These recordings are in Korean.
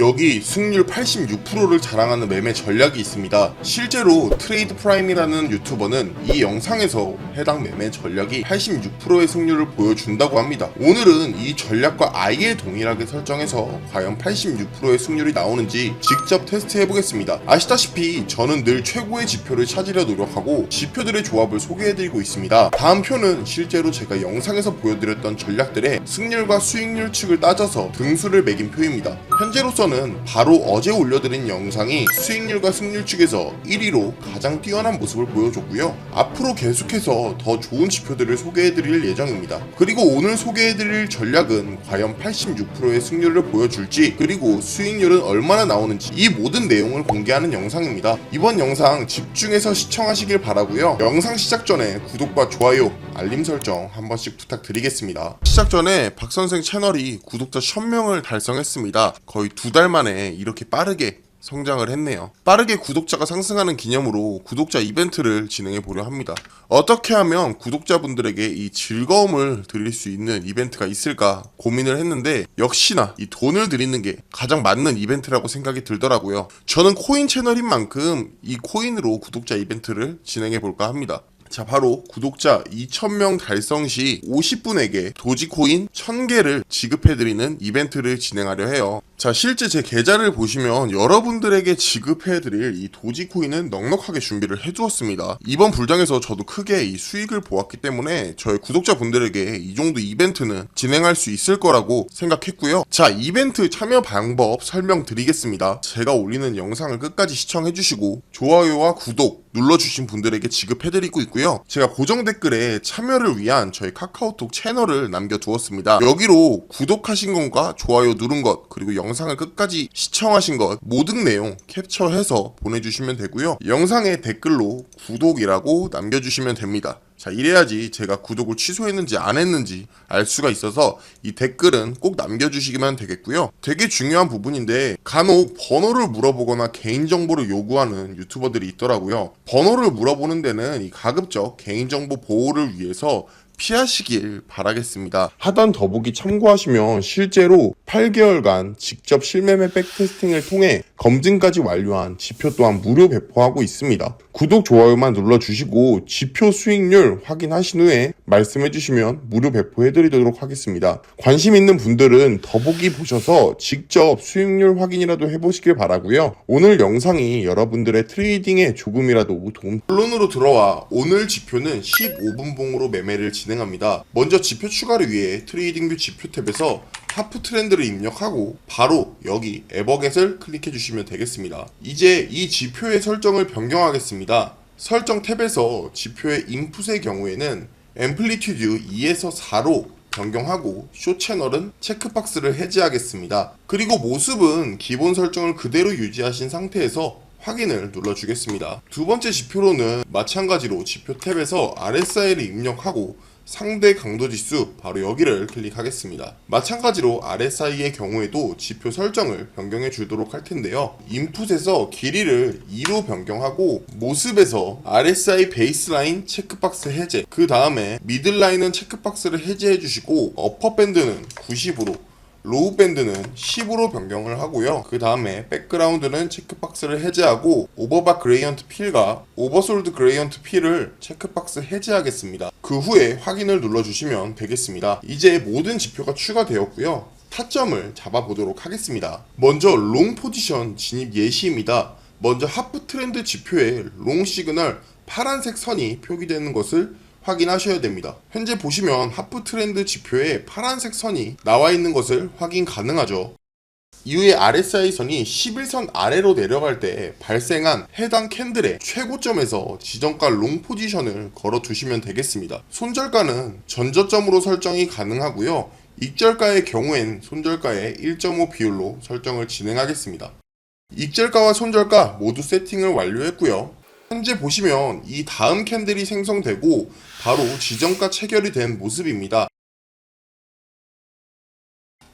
여기 승률 86%를 자랑하는 매매 전략이 있습니다. 실제로 트레이드 프라임이라는 유튜버는 이 영상에서 해당 매매 전략이 86%의 승률을 보여준다고 합니다. 오늘은 이 전략과 아예 동일하게 설정해서 과연 86%의 승률이 나오는지 직접 테스트해 보겠습니다. 아시다시피 저는 늘 최고의 지표를 찾으려 노력하고 지표들의 조합을 소개해드리고 있습니다. 다음 표는 실제로 제가 영상에서 보여드렸던 전략들의 승률과 수익률 측을 따져서 등수를 매긴 표입니다. 현재로서는 바로 어제 올려드린 영상이 수익률과 승률 측에서 1위로 가장 뛰어난 모습을 보여줬고요. 앞으로 계속해서 더 좋은 지표들을 소개해드릴 예정입니다. 그리고 오늘 소개해드릴 전략은 과연 86%의 승률을 보여줄지 그리고 수익률은 얼마나 나오는지 이 모든 내용을 공개하는 영상입니다. 이번 영상 집중해서 시청하시길 바라고요. 영상 시작 전에 구독과 좋아요, 알림 설정 한 번씩 부탁드리겠습니다. 시작 전에 박 선생 채널이 구독자 1000명을 달성했습니다. 거의 두달 만에 이렇게 빠르게 성장을 했네요. 빠르게 구독자가 상승하는 기념으로 구독자 이벤트를 진행해 보려 합니다. 어떻게 하면 구독자분들에게 이 즐거움을 드릴 수 있는 이벤트가 있을까 고민을 했는데 역시나 이 돈을 드리는 게 가장 맞는 이벤트라고 생각이 들더라고요. 저는 코인 채널인 만큼 이 코인으로 구독자 이벤트를 진행해 볼까 합니다. 자, 바로 구독자 2,000명 달성 시 50분에게 도지코인 1,000개를 지급해드리는 이벤트를 진행하려 해요. 자, 실제 제 계좌를 보시면 여러분들에게 지급해드릴 이 도지코인은 넉넉하게 준비를 해두었습니다. 이번 불장에서 저도 크게 이 수익을 보았기 때문에 저희 구독자분들에게 이 정도 이벤트는 진행할 수 있을 거라고 생각했고요. 자, 이벤트 참여 방법 설명드리겠습니다. 제가 올리는 영상을 끝까지 시청해주시고 좋아요와 구독 눌러주신 분들에게 지급해드리고 있고요. 제가 고정 댓글에 참여를 위한 저희 카카오톡 채널을 남겨두었습니다. 여기로 구독하신 것과 좋아요 누른 것 그리고 영상을 끝까지 시청하신 것 모든 내용 캡처해서 보내주시면 되고요. 영상에 댓글로 구독이라고 남겨주시면 됩니다. 자, 이래야지 제가 구독을 취소했는지 안 했는지 알 수가 있어서 이 댓글은 꼭 남겨주시기만 되겠고요. 되게 중요한 부분인데 간혹 번호를 물어보거나 개인정보를 요구하는 유튜버들이 있더라고요. 번호를 물어보는 데는 이 가급적 개인정보 보호를 위해서 피하시길 바라겠습니다. 하단 더보기 참고하시면 실제로 8개월간 직접 실매매 백테스팅을 통해 검증까지 완료한 지표 또한 무료 배포하고 있습니다. 구독, 좋아요만 눌러주시고 지표 수익률 확인하신 후에 말씀해주시면 무료 배포해드리도록 하겠습니다. 관심 있는 분들은 더보기 보셔서 직접 수익률 확인이라도 해보시길 바라고요. 오늘 영상이 여러분들의 트레이딩에 조금이라도 도움 본론으로 들어와 오늘 지표는 15분 봉으로 매매를 진행 합니다. 먼저 지표 추가를 위해 트레이딩뷰 지표 탭에서 하프 트렌드를 입력하고 바로 여기 에버겟을 클릭해 주시면 되겠습니다. 이제 이 지표의 설정을 변경하겠습니다. 설정 탭에서 지표의 인풋의 경우에는 앰플리튜드 2에서 4로 변경하고 쇼 채널은 체크박스를 해제하겠습니다. 그리고 모습은 기본 설정을 그대로 유지하신 상태에서 확인을 눌러주겠습니다. 두 번째 지표로는 마찬가지로 지표 탭에서 RSI를 입력하고 상대 강도 지수 바로 여기를 클릭하겠습니다. 마찬가지로 RSI의 경우에도 지표 설정을 변경해 주도록 할 텐데요. 인풋에서 길이를 2로 변경하고 모습에서 RSI 베이스라인 체크박스 해제 그 다음에 미들라인은 체크박스를 해제해 주시고 어퍼 밴드는 90으로 로우 밴드는 10으로 변경을 하고요. 그 다음에 백그라운드는 체크박스를 해제하고 오버바 그레이언트 필과 오버솔드 그레이언트 필을 체크박스 해제하겠습니다. 그 후에 확인을 눌러주시면 되겠습니다. 이제 모든 지표가 추가되었고요. 타점을 잡아보도록 하겠습니다. 먼저 롱 포지션 진입 예시입니다. 먼저 하프 트렌드 지표에 롱 시그널 파란색 선이 표기되는 것을 확인하셔야 됩니다. 현재 보시면 하프 트렌드 지표에 파란색 선이 나와 있는 것을 확인 가능하죠. 이후에 RSI 선이 11선 아래로 내려갈 때 발생한 해당 캔들의 최고점에서 지정가 롱 포지션을 걸어 두시면 되겠습니다. 손절가는 전저점으로 설정이 가능하고요. 익절가의 경우엔 손절가의 1.5 비율로 설정을 진행하겠습니다. 익절가와 손절가 모두 세팅을 완료했고요. 현재 보시면 이 다음 캔들이 생성되고 바로 지정가 체결이 된 모습입니다.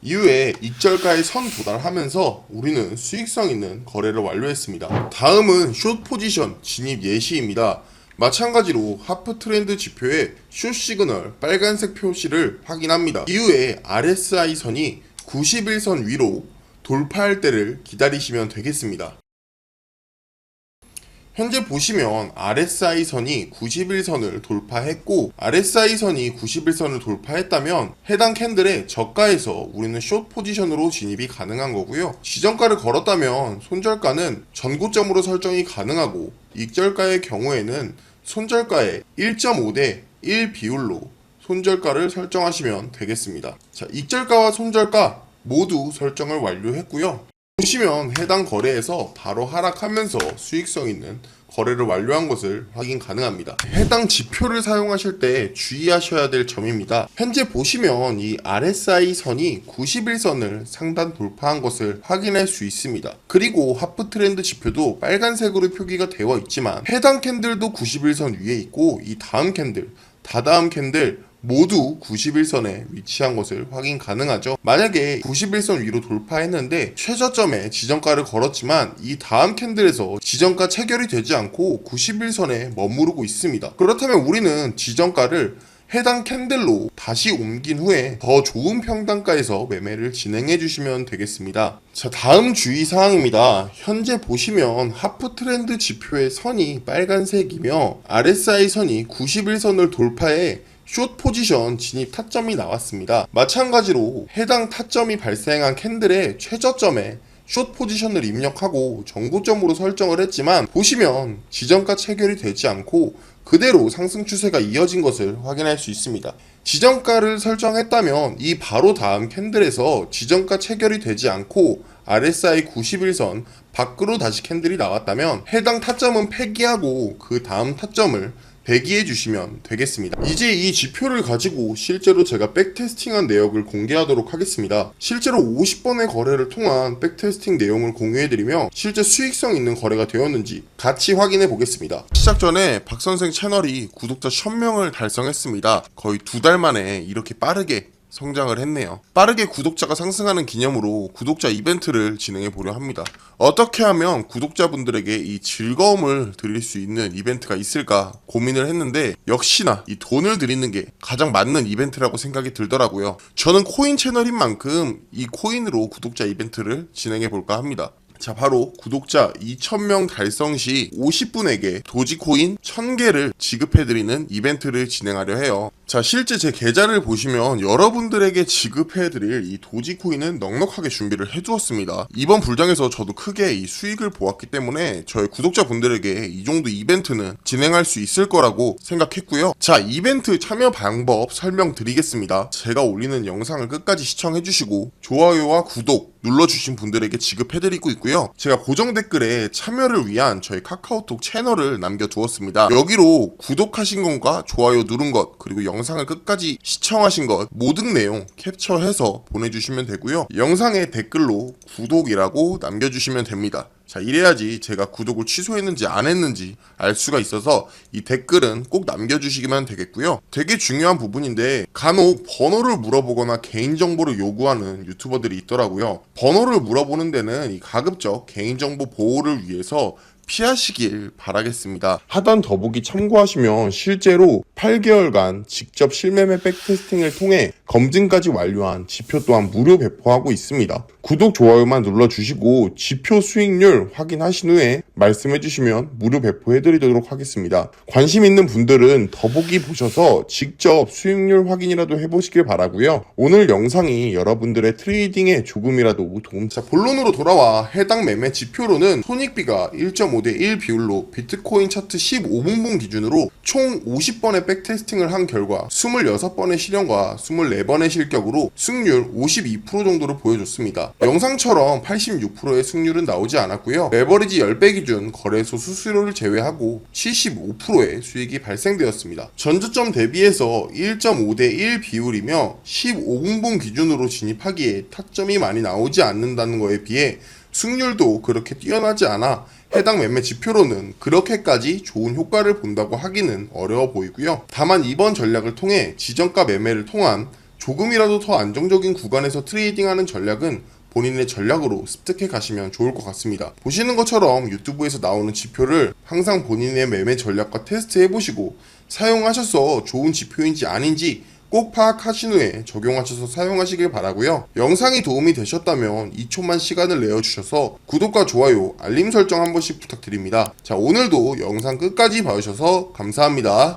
이후에 익절가에 선 도달하면서 우리는 수익성 있는 거래를 완료했습니다. 다음은 숏 포지션 진입 예시입니다. 마찬가지로 하프 트렌드 지표의 숏 시그널 빨간색 표시를 확인합니다. 이후에 RSI 선이 91선 위로 돌파할 때를 기다리시면 되겠습니다. 현재 보시면 RSI 선이 91선을 돌파했고 RSI 선이 91선을 돌파했다면 해당 캔들의 저가에서 우리는 숏 포지션으로 진입이 가능한 거고요. 지정가를 걸었다면 손절가는 전고점으로 설정이 가능하고 익절가의 경우에는 손절가의 1.5대 1 비율로 손절가를 설정하시면 되겠습니다. 자, 익절가와 손절가 모두 설정을 완료했고요. 보시면 해당 거래에서 바로 하락하면서 수익성 있는 거래를 완료한 것을 확인 가능합니다. 해당 지표를 사용하실 때 주의하셔야 될 점입니다. 현재 보시면 이 RSI 선이 91선을 상단 돌파한 것을 확인할 수 있습니다. 그리고 하프 트렌드 지표도 빨간색으로 표기가 되어 있지만 해당 캔들도 91선 위에 있고 이 다음 캔들, 다다음 캔들 모두 91선에 위치한 것을 확인 가능하죠. 만약에 91선 위로 돌파했는데 최저점에 지정가를 걸었지만 이 다음 캔들에서 지정가 체결이 되지 않고 91선에 머무르고 있습니다. 그렇다면 우리는 지정가를 해당 캔들로 다시 옮긴 후에 더 좋은 평단가에서 매매를 진행해 주시면 되겠습니다. 자, 다음 주의 사항입니다. 현재 보시면 하프 트렌드 지표의 선이 빨간색이며 RSI 선이 91선을 돌파해 숏 포지션 진입 타점이 나왔습니다. 마찬가지로 해당 타점이 발생한 캔들의 최저점에 숏 포지션을 입력하고 정고점으로 설정을 했지만 보시면 지정가 체결이 되지 않고 그대로 상승 추세가 이어진 것을 확인할 수 있습니다. 지정가를 설정했다면 이 바로 다음 캔들에서 지정가 체결이 되지 않고 RSI 91선 밖으로 다시 캔들이 나왔다면 해당 타점은 폐기하고 그 다음 타점을 대기해 주시면 되겠습니다. 이제 이 지표를 가지고 실제로 제가 백테스팅한 내역을 공개하도록 하겠습니다. 실제로 50번의 거래를 통한 백테스팅 내용을 공유해드리며 실제 수익성 있는 거래가 되었는지 같이 확인해 보겠습니다. 시작 전에 박 선생 채널이 구독자 1000명을 달성했습니다. 거의 두 달 만에 이렇게 빠르게 성장을 했네요. 빠르게 구독자가 상승하는 기념으로 구독자 이벤트를 진행해 보려 합니다. 어떻게 하면 구독자분들에게 이 즐거움을 드릴 수 있는 이벤트가 있을까 고민을 했는데 역시나 이 돈을 드리는 게 가장 맞는 이벤트라고 생각이 들더라고요. 저는 코인 채널인 만큼 이 코인으로 구독자 이벤트를 진행해 볼까 합니다. 자, 바로 구독자 2,000명 달성 시 50분에게 도지코인 1,000개를 지급해드리는 이벤트를 진행하려 해요. 자, 실제 제 계좌를 보시면 여러분들에게 지급해드릴 이 도지코인은 넉넉하게 준비를 해두었습니다. 이번 불장에서 저도 크게 이 수익을 보았기 때문에 저희 구독자분들에게 이 정도 이벤트는 진행할 수 있을 거라고 생각했고요. 자, 이벤트 참여 방법 설명드리겠습니다. 제가 올리는 영상을 끝까지 시청해주시고 좋아요와 구독 눌러주신 분들에게 지급해드리고 있고요. 제가 고정 댓글에 참여를 위한 저희 카카오톡 채널을 남겨두었습니다. 여기로 구독하신 것과 좋아요 누른 것 그리고 영상을 끝까지 시청하신 것 모든 내용 캡처해서 보내주시면 되고요. 영상에 댓글로 구독이라고 남겨주시면 됩니다. 자, 이래야지 제가 구독을 취소했는지 안 했는지 알 수가 있어서 이 댓글은 꼭 남겨주시기만 되겠고요. 되게 중요한 부분인데 간혹 번호를 물어보거나 개인정보를 요구하는 유튜버들이 있더라고요. 번호를 물어보는 데는 이 가급적 개인정보 보호를 위해서 피하시길 바라겠습니다. 하단 더보기 참고하시면 실제로 8개월간 직접 실매매 백테스팅을 통해 검증까지 완료한 지표 또한 무료 배포하고 있습니다. 구독, 좋아요만 눌러주시고 지표 수익률 확인하신 후에 말씀해주시면 무료 배포해드리도록 하겠습니다. 관심 있는 분들은 더보기 보셔서 직접 수익률 확인이라도 해보시길 바라고요. 오늘 영상이 여러분들의 트레이딩에 조금이라도 도움. 자 본론으로 돌아와 해당 매매 지표로는 손익비가 1.5대 1 비율로 비트코인 차트 15분봉 기준으로 총 50번의 백테스팅을 한 결과 26번의 실현과 24번의 실격으로 승률 52% 정도를 보여줬습니다. 영상처럼 86%의 승률은 나오지 않았고요. 레버리지 10배 기준 거래소 수수료를 제외하고 75%의 수익이 발생되었습니다. 전주점 대비해서 1.5대 1 비율이며 15분봉 기준으로 진입하기에 타점이 많이 나오지 않는다는 것에 비해 승률도 그렇게 뛰어나지 않아 해당 매매 지표로는 그렇게까지 좋은 효과를 본다고 하기는 어려워 보이고요. 다만 이번 전략을 통해 지정가 매매를 통한 조금이라도 더 안정적인 구간에서 트레이딩하는 전략은 본인의 전략으로 습득해 가시면 좋을 것 같습니다. 보시는 것처럼 유튜브에서 나오는 지표를 항상 본인의 매매 전략과 테스트 해 보시고 사용하셔서 좋은 지표인지 아닌지 꼭 파악하신 후에 적용하셔서 사용하시길 바라고요. 영상이 도움이 되셨다면 2초만 시간을 내어주셔서 구독과 좋아요, 알림 설정 한 번씩 부탁드립니다. 자, 오늘도 영상 끝까지 봐주셔서 감사합니다.